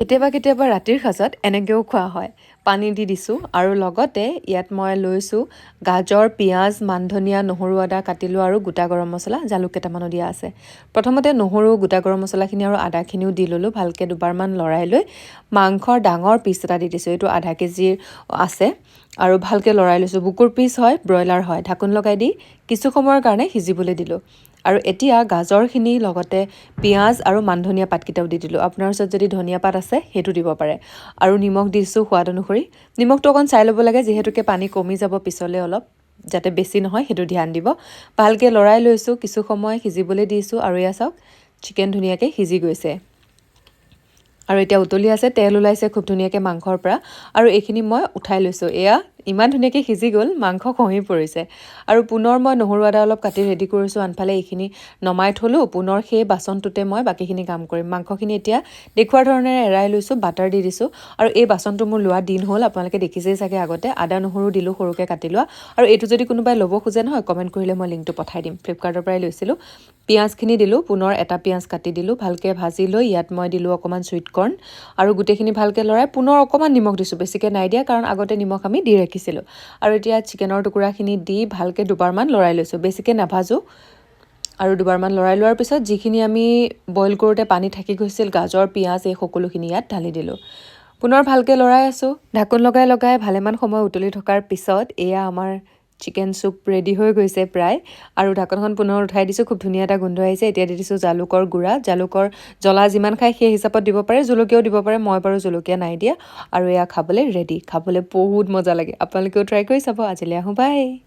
কেতিয়াবা কেতিয়াবা ৰাতিৰ সাঁজত এনেকৈও খোৱা হয়। পানী দি দিছোঁ আৰু লগতে ইয়াত মই লৈছোঁ গাজৰ পিঁয়াজ মান ধনিয়া নহৰু আদা কাটিলোঁ আৰু গোটা গৰম মছলা জালুক কেইটামানো দিয়া আছে। প্ৰথমতে নহৰু গোটা গৰম মছলাখিনি আৰু আদাখিনিও দি ল'লোঁ ভালকৈ দুবাৰমান লৰাই লৈ। মাংসৰ ডাঙৰ পিচ এটা দি দিছোঁ এইটো আধা কেজিৰ আছে। আৰু ভালকৈ লৰাই লৈছোঁ বুকুৰ পিচ হয় ব্ৰইলাৰ হয় ঢাকোন লগাই দি কিছু সময়ৰ কাৰণে সিজিবলৈ দিলোঁ। আৰু এতিয়া গাজৰখিনি লগতে পিঁয়াজ আৰু মান ধনিয়া পাতকেইটাও দি দিলোঁ। আপোনাৰ ওচৰত যদি ধনিয়া পাত আছে সেইটো দিব পাৰে। আৰু নিমখ দিছোঁ সোৱাদ অনুসৰি নিমখটো অকণ চাই ল'ব লাগে যিহেতুকে পানী কমি যাব পিছলৈ অলপ যাতে বেছি নহয় সেইটো ধ্যান দিব। ভালকৈ লৰাই লৈছোঁ কিছু সময় সিজিবলৈ দিছোঁ আৰু এয়া চাওক চিকেন ধুনীয়াকৈ সিজি গৈছে। আৰু এতিয়া উতলি আছে তেল ওলাইছে খুব ধুনীয়াকৈ মাংসৰ পৰা আৰু এইখিনি মই উঠাই লৈছোঁ। এয়া ইমান ধুনীয়াকৈ সিজি গ'ল মাংস খহি পৰিছে। আৰু পুনৰ মই নহৰু আদা অলপ কাটি ৰেডি কৰিছোঁ আনফালে এইখিনি নমাই থ'লোঁ পুনৰ সেই বাচনটোতে মই বাকীখিনি কাম কৰিম। মাংসখিনি এতিয়া দেখুওৱাৰ ধৰণেৰে এৰাই লৈছোঁ বাটাৰ দি দিছোঁ। আৰু এই বাচনটো মোৰ লোৱা দিন হ'ল আপোনালোকে দেখিছেই চাগে আগতে আদা নহৰু দিলোঁ সৰুকৈ কাটি লোৱা। আৰু এইটো যদি কোনোবাই ল'ব খোজে নহয় কমেণ্ট কৰিলে মই লিংকটো পঠাই দিম। ফ্লিপকাৰ্টৰ পৰাই লৈছিলোঁ। পিঁয়াজখিনি দিলোঁ পুনৰ এটা পিঁয়াজ কাটি দিলোঁ ভালকৈ ভাজি লৈ ইয়াত মই দিলোঁ অকণমান চুইট কৰ্ণ আৰু গোটেইখিনি ভালকৈ লৰাই পুনৰ অকণমান নিমখ দিছোঁ বেছিকৈ নাই দিয়া কাৰণ আগতে নিমখ আমি দি ৰাখিছিলোঁ। আৰু এতিয়া চিকেনৰ টুকুৰাখিনি দি ভালকৈ দুবাৰমান লৰাই লৈছোঁ বেছিকৈ নাভাজোঁ। আৰু দুবাৰমান লৰাই লোৱাৰ পিছত যিখিনি আমি বইল কৰোঁতে পানী থাকি গৈছিল গাজৰ পিঁয়াজ এই সকলোখিনি ইয়াত ঢালি দিলোঁ। পুনৰ ভালকৈ লৰাই আছোঁ। ঢাকোন লগাই লগাই ভালেমান সময় উতলি থকাৰ পিছত এয়া আমাৰ চিকেন চুপ ৰেডি হৈ গৈছে প্ৰায়। আৰু ঢাকনখন পুনৰ উঠাই দিছোঁ। খুব ধুনীয়া এটা গোন্ধ আহিছে। এতিয়া দি দিছোঁ জালুকৰ গুড়া। জালুকৰ জ্বলা যিমান খায় সেই হিচাপত দিব পাৰে জলকীয়াও দিব পাৰে। মই বাৰু জলকীয়া নাই দিয়া। আৰু এয়া খাবলৈ ৰেডি খাবলৈ বহুত মজা লাগে। আপোনালোকেও ট্ৰাই কৰি চাব। আজিলৈ আহোঁ। বাই